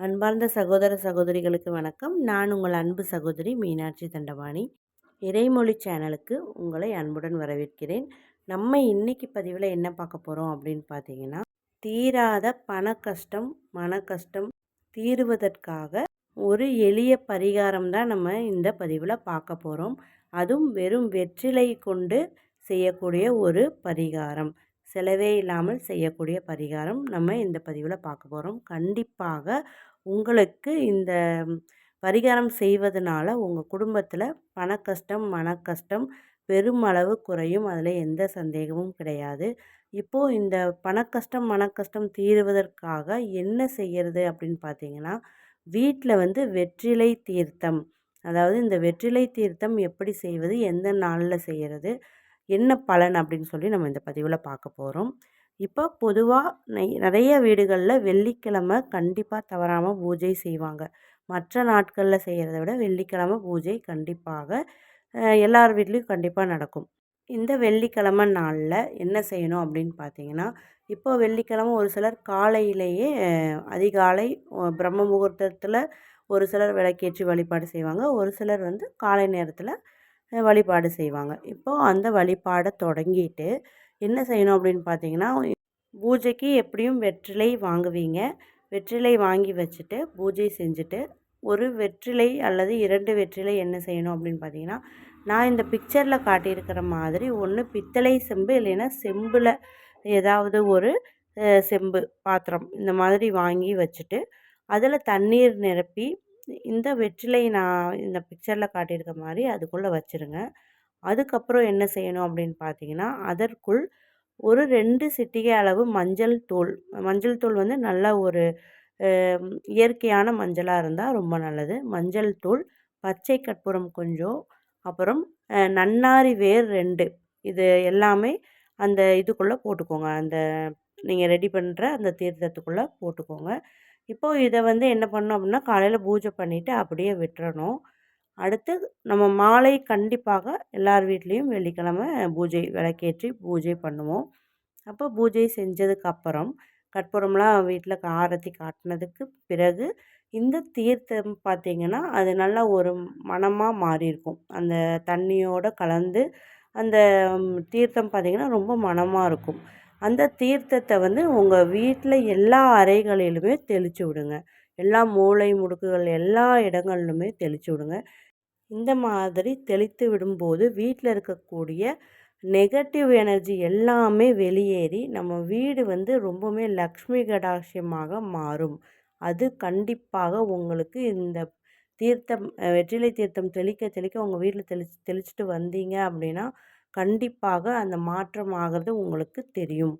அன்பார்ந்த சகோதர சகோதரிகளுக்கு வணக்கம். நான் உங்கள் அன்பு சகோதரி மீனாட்சி தண்டபாணி. இறைமொழி சேனலுக்கு உங்களை அன்புடன் வரவேற்கிறேன். நம்ம இன்னைக்கு பதிவில் என்ன பார்க்க போகிறோம் அப்படின்னு பார்த்தீங்கன்னா தீராத பண கஷ்டம் மன கஷ்டம் தீருவதற்காக ஒரு எளிய பரிகாரம் தான் நம்ம இந்த பதிவில் பார்க்க போகிறோம் அதுவும் வெறும் வெற்றிலை கொண்டு செய்யக்கூடிய ஒரு பரிகாரம். செலவே இல்லாமல் செய்யக்கூடிய பரிகாரம் நம்ம இந்த பதிவில் பார்க்க போகிறோம் கண்டிப்பாக உங்களுக்கு இந்த பரிகாரம் செய்வதனால உங்கள் குடும்பத்தில் பண கஷ்டம் மன கஷ்டம் பெருமளவு குறையும். அதில் எந்த சந்தேகமும் கிடையாது. இப்போது இந்த பண கஷ்டம் மன கஷ்டம் தீருவதற்காக என்ன செய்கிறது அப்படின்னு பார்த்தீங்கன்னா வீட்டில் வந்து வெற்றிலை தீர்த்தம். அதாவது இந்த வெற்றிலை தீர்த்தம் எப்படி செய்வது எந்த நாளில் செய்கிறது என்ன பலன் அப்படின்னு சொல்லி நம்ம இந்த பதிவில் பார்க்க போகிறோம் இப்போ பொதுவாக நிறைய வீடுகளில் வெள்ளிக்கிழமை கண்டிப்பாக தவறாமல் பூஜை செய்வாங்க. மற்ற நாட்களில் செய்கிறத விட வெள்ளிக்கிழமை பூஜை கண்டிப்பாக எல்லார் வீட்லேயும் கண்டிப்பாக நடக்கும். இந்த வெள்ளிக்கிழமை நாளில் என்ன செய்யணும் அப்படின்னு பார்த்தீங்கன்னா இப்போ வெள்ளிக்கிழமை ஒரு சிலர் காலையிலேயே அதிகாலை பிரம்ம முகூர்த்தத்தில் ஒரு சிலர் விளக்கேற்றி வழிபாடு செய்வாங்க. ஒரு சிலர் வந்து காலை நேரத்தில் வழிபாடு செய்வாங்க. இப்போது அந்த வழிபாடை தொடங்கிட்டு என்ன செய்யணும் அப்படின்னு பார்த்தீங்கன்னா பூஜைக்கு எப்படியும் வெற்றிலை வாங்குவீங்க. வெற்றிலை வாங்கி வச்சுட்டு பூஜை செஞ்சுட்டு ஒரு வெற்றிலை அல்லது இரண்டு வெற்றிலை என்ன செய்யணும் அப்படின்னு பார்த்தீங்கன்னா நான் இந்த பிக்சரில் காட்டியிருக்கிற மாதிரி ஒன்று பித்தளை செம்பு இல்லைன்னா செம்பில் ஏதாவது ஒரு செம்பு பாத்திரம் இந்த மாதிரி வாங்கி வச்சுட்டு அதில் தண்ணீர் நிரப்பி இந்த வெற்றிலை நான் இந்த பிக்சரில் காட்டியிருக்க மாதிரி அதுக்குள்ளே வச்சுருங்க. அதுக்கப்புறம் என்ன செய்யணும் அப்படின்னு பார்த்தீங்கன்னா அதற்குள் ஒரு ரெண்டு சிட்டிகை அளவு மஞ்சள் தூள். மஞ்சள் தூள் வந்து நல்ல ஒரு இயற்கையான மஞ்சளாக இருந்தால் ரொம்ப நல்லது. மஞ்சள் தூள் பச்சை கற்பூரம் கொஞ்சம் அப்புறம் நன்னாரி வேர் ரெண்டு. இது எல்லாமே அந்த இதுக்குள்ளே போட்டுக்கோங்க. அந்த நீங்கள் ரெடி பண்ணுற அந்த தீர்த்தத்துக்குள்ளே போட்டுக்கோங்க. இப்போது இதை வந்து என்ன பண்ணணும் அப்படின்னா காலையில் பூஜை பண்ணிவிட்டு அப்படியே விட்டுறணும். அடுத்து நம்ம மாலை கண்டிப்பாக எல்லார் வீட்லேயும் வெள்ளிக்கிழமை பூஜை விளக்கேற்றி பூஜை பண்ணுவோம். அப்போ பூஜை செஞ்சதுக்கப்புறம் கற்பூரம்லாம் வீட்டில் ஆரத்தி காட்டினதுக்கு பிறகு இந்த தீர்த்தம் பார்த்திங்கன்னா அது நல்லா ஒரு மனமாக மாறி இருக்கும் அந்த தண்ணியோடு கலந்து அந்த தீர்த்தம் பார்த்திங்கன்னா ரொம்ப மனமாக இருக்கும். அந்த தீர்த்தத்தை வந்து உங்கள் வீட்டில் எல்லா அறைகளிலுமே தெளித்து விடுங்க. எல்லா மூளை முடுக்குகள் எல்லா இடங்களிலுமே தெளித்து விடுங்க. இந்த மாதிரி தெளித்து விடும்போது வீட்டில் இருக்கக்கூடிய நெகட்டிவ் எனர்ஜி எல்லாமே வெளியேறி நம்ம வீடு வந்து ரொம்பவுமே லக்ஷ்மி கடாட்சியமாக மாறும். அது கண்டிப்பாக உங்களுக்கு இந்த தீர்த்தம் வெற்றிலை தீர்த்தம் தெளிக்க தெளிக்க உங்கள் வீட்டில் தெளிச்சு தெளிச்சுட்டு வந்தீங்க அப்படின்னா கண்டிப்பாக அந்த மாற்றம் ஆகிறது உங்களுக்கு தெரியும்.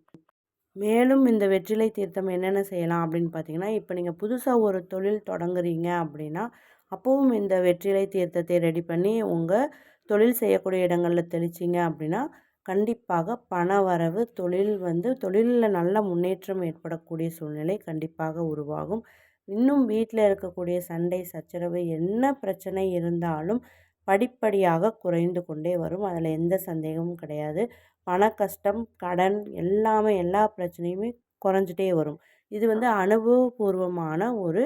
மேலும் இந்த வெற்றிலை தீர்த்தம் என்னென்ன செய்யலாம் அப்படின்னு பார்த்தீங்கன்னா இப்போ நீங்கள் புதுசாக ஒரு தொழில் தொடங்குறீங்க அப்படின்னா அப்போவும் இந்த வெற்றிலை தீர்த்தத்தை ரெடி பண்ணி உங்கள் தொழில் செய்யக்கூடிய இடங்களில் தெளிச்சிங்க அப்படின்னா கண்டிப்பாக பண வரவு தொழில் வந்து தொழிலில் நல்ல முன்னேற்றம் ஏற்படக்கூடிய சூழ்நிலை கண்டிப்பாக உருவாகும். இன்னும் வீட்டில் இருக்கக்கூடிய சண்டை சச்சரவு என்ன பிரச்சனை இருந்தாலும் படிப்படியாக குறைந்து கொண்டே வரும். அதில் எந்த சந்தேகமும் கிடையாது. பண கஷ்டம் கடன் எல்லாமே எல்லா பிரச்சனையுமே குறைஞ்சிட்டே வரும். இது வந்து அனுபவபூர்வமான ஒரு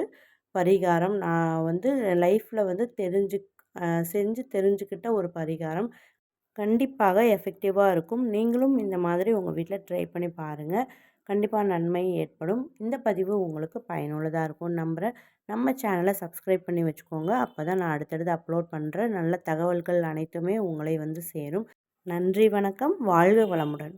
பரிகாரம். நான் வந்து லைஃப்பில் வந்து தெரிஞ்சு செஞ்சு தெரிஞ்சுக்கிட்ட ஒரு பரிகாரம். கண்டிப்பாக எஃபெக்டிவாக இருக்கும். நீங்களும் இந்த மாதிரி உங்கள் வீட்டில் ட்ரை பண்ணி பாருங்கள் கண்டிப்பாக நன்மை ஏற்படும். இந்த பதிவு உங்களுக்கு பயனுள்ளதாக இருக்கும் நம்புகிறேன் நம்ம சேனலை சப்ஸ்கிரைப் பண்ணி வச்சுக்கோங்க. அப்போ தான் நான் அடுத்தடுத்து அப்லோட் பண்ணுற நல்ல தகவல்கள் அனைத்துமே உங்களை வந்து சேரும். நன்றி வணக்கம். வாழ்க வளமுடன்.